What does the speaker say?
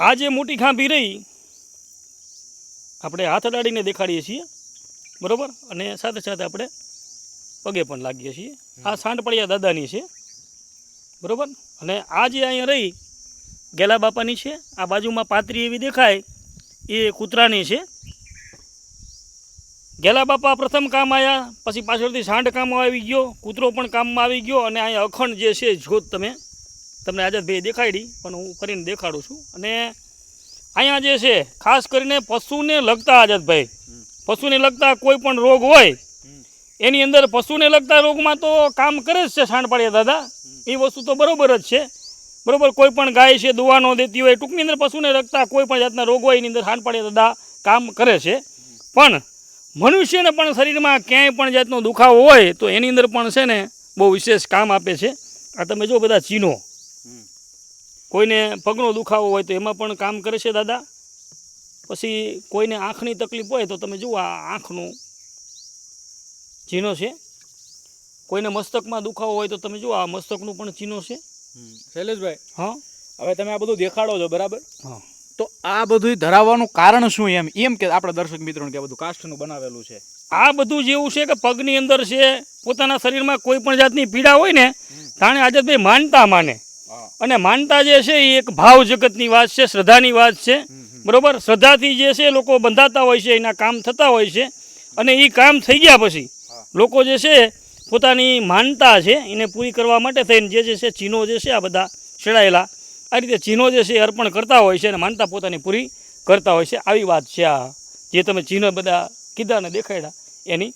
આ જે મોટી ખાંભી રહી આપણે હાથ અડાડીને દેખાડીએ છીએ બરોબર? અને સાથે સાથે આપણે પગે પણ લાગીએ છીએ. આ સાંડપળિયા દાદાની છે બરોબર? અને આ જે અહીંયા રહી ગેલા બાપાની છે આ બાજુમાં પાતરી એવી દેખાય એ કૂતરાની છે. ગેલા બાપા પ્રથમ કામ આવ્યા પછી પાછળથી સાંડ કામમાં આવી ગયો કૂતરો પણ કામમાં આવી ગયો અને અહીંયા અખંડ જે છે જોત તમે તમને આઝાદભાઈ દેખાડી પણ હું ફરીને દેખાડું છું. અને અહીંયા જે છે ખાસ કરીને પશુને લગતા આઝાદભાઈ પશુને લગતા કોઈ પણ રોગ હોય એની અંદર પશુને લગતા રોગમાં તો કામ કરે જ છે સાંડપાડિયા દાદા. એ વસ્તુ તો બરોબર જ છે. બરાબર કોઈ પણ ગાય છે દુવા ન દેતી હોય ટૂંકની અંદર પશુને લગતા કોઈ પણ જાતના રોગ હોય એની અંદર સાંડપાડિયા દાદા કામ કરે છે. પણ મનુષ્યને પણ શરીરમાં ક્યાંય પણ જાતનો દુખાવો હોય તો એની અંદર પણ છે ને બહુ વિશેષ કામ આપે છે. આ તમે જો બધા ચીનો. કોઈને પગનો દુખાવો હોય તો એમાં પણ કામ કરે છે દાદા. પછી કોઈને આંખની તકલીફ હોય તો તમે જુઓ આ આંખનું ચીનો છે. કોઈને મસ્તકમાં દુખાવો હોય તો તમે જુઓ આ મસ્તકનું પણ ચીનો છે. શૈલેષભાઈ હા? હવે તમે આ બધું દેખાડો છો બરાબર? હા. તો આ બધું ધરાવવાનું કારણ શું એમ? એમ કે આપણા દર્શક મિત્રોને કે બધું કાષ્ઠનું બનાવેલું છે. આ બધું જેવું છે કે પગની અંદર છે પોતાના શરીરમાં કોઈ પણ જાતની પીડા હોય ને તાણે આજે ભાઈ માનતા માને. અને માનતા જે છે એ એક ભાવ જગતની વાત છે શ્રદ્ધાની વાત છે. બરોબર? શ્રદ્ધાથી જે છે લોકો બંધાતા હોય છે એના કામ થતા હોય છે. અને એ કામ થઈ ગયા પછી લોકો જે છે પોતાની માનતા છે એને પૂરી કરવા માટે થઈને જે જે છે ચીનો જે છે આ બધા છેડાયેલા આ રીતે ચીનો જે છે એ અર્પણ કરતા હોય છે અને માનતા પોતાની પૂરી કરતા હોય છે. આવી વાત છે આ. જે તમે ચીનો બધા કીધા અને દેખાડ્યા એની